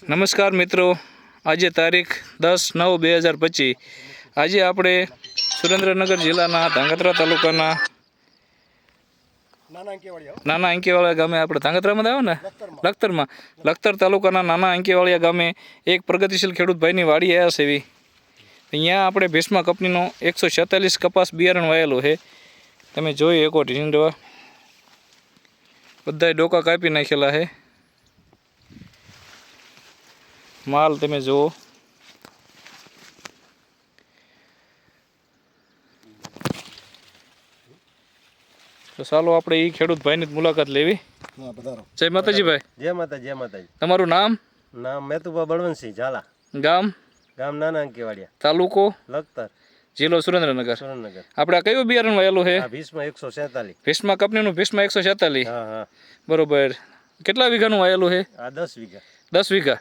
નમસ્કાર મિત્રો. આજે તારીખ દસ નવ બે હજાર પચીસ. આજે આપણે સુરેન્દ્રનગર જિલ્લાના ધાંગધ્રા તાલુકાના નાના અંકેવાળી આવો નાના અંકેવાળા ગામે આપણે ધાંગધ્રામાં આવ્યો આવે ને? લખતરમાં. લખતર તાલુકાના નાના અંકેવાળિયા ગામે એક પ્રગતિશીલ ખેડૂત ભાઈની વાડી આવ્યા છે એવી અહીંયા આપણે ભીષ્મા કંપનીનો એકસો છેતાલીસ કપાસ બિયારણ વાયેલું છે તમે જોઈ એકો ઢીંડવા બધાય ડોકા કાપી નાખેલા છે માલ તમે જુઓ. તો ચાલો આપણે એ ખેડૂત ભાઈની મુલાકાત લેવી. જય માતાજી ભાઈ. જય માતા જય માતાજી. તમારું નામ? નામ મેતુભા બળવંતસિંહ ઝાલા. ગામ? ગામ નાના અંકેવાડિયા. તાલુકો? લખતર. જિલ્લો સુરેન્દ્રનગર. સુરેન્દ્રનગર. આપણે આ કયું બિયારણ વાયેલું છે? આ એકસો સેતાલીસ ભીષ્મા કંપનીનું ભીષ્મા એકસો હા બરોબર. કેટલા વીઘાનું વાયેલું છે? આ દસ વીઘા. દસ વીઘા?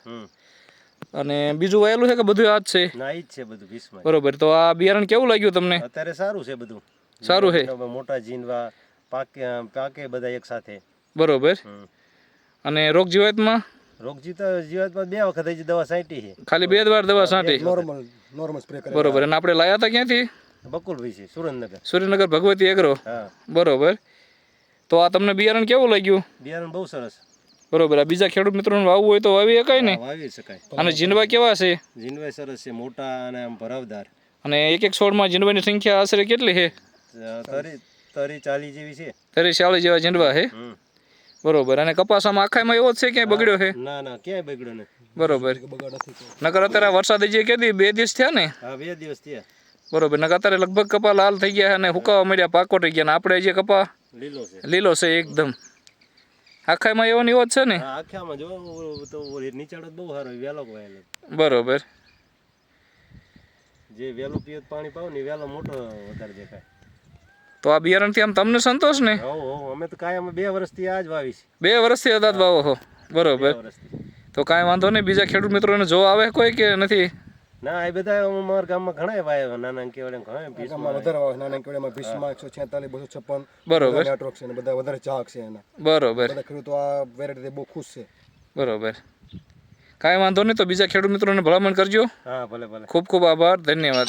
અને બીજું વાયેલું છે કે બધું આ જ છે? ના ઈ જ છે બધું ભીસમાં. બરોબર તો આ બિયારણ કેવું લાગ્યું તમને? અત્યારે સારું છે બધું. સારું છે? મોટા જીનવા પાકે પાકે બધા એક સાથે. બરોબર. અને રોગ જીવાતમાં? રોગ જીતો જીવાતમાં બે વખત હજી દવા છાંટી છે. ખાલી બે વાર દવા છાંટી નોર્મલ નોર્મલ સ્પ્રે કરે. બરોબર અને આપણે લાયા હતા ક્યાંથી? બકુલભાઈ છે સુરેન્દ્રનગર. સુરેન્દ્રનગર ભગવતી એગ્રો હા. બરોબર. તો આ તમને બિયારણ કેવું લાગ્યું? બિયારણ બહુ સરસ. બરોબર. આ બીજા ખેડૂત મિત્રોને વાવવું હોય તો વાવી શકાય ને? વાવી શકાય. અને જીંડવા કેવા છે? જીંડવા સરસ છે મોટા અને આમ ભરાવદાર. અને એક એક છોડમાં જીંડવાની સંખ્યા આશરે કેટલી છે? તરી તરી ચાલી જેવી છે. તરી ચાલી જેવા જીંડવા છે? બરોબર. અને કપાસામાં આખામાં એવો જ છે ક્યાંય બગડ્યો છે? ના ના ક્યાંય બગડ્યો ને બરોબર. નગર નકર અત્યારે વરસાદ જે કીધી બે દિવસ થયા ને? હા બે દિવસ થયા. બરોબર. નકર અત્યારે લગભગ કપા લાલ થઈ ગયા અને હુકાવા મળ્યા પાકો થઈ ગયા ને આપણે જે કપા લીલો છે. લીલો છે એકદમ. આખામાં એવો ને એવો જ છે ને? હા આખ્યામાં જો તો નીચાડો બહુ સારો વહેલો વાયેલો બરોબર. જે વેલો પિયત પાણી પાવ ને વેલો મોટો વધારે દેખાય. તો આ બિયારણથી આમ તમને સંતોષ ને? હો હો અમે તો કાયમ બે વર્ષથી આ જ વાવી છે. બે વર્ષથી અદાત વાવો હો. બરોબર. તો કાંઈ વાંધો નહીં. બીજા ખેડૂત મિત્રોને જોવા આવે કોઈ કે નથી? ના એ બધા અમારા ગામમાં ઘણા વાય નાના કેવડે ઘણા ભીષમાં વધારે આવે નાના કેવડેમાં ભીસમાં એકસો છેતાલીસ બસો છપ્પન બરોબર. નેટવર્ક છે બધા વધારે ચાહક છે એના. બરોબર. બધા ખેડૂતો આ વેરાયટી બહુ ખુશ છે. બરોબર. કાંઈ વાંધો નહીં તો બીજા ખેડૂત મિત્રોને ભલામણ કરજો. હા ભલે ભલે. ખૂબ ખૂબ આભાર ધન્યવાદ.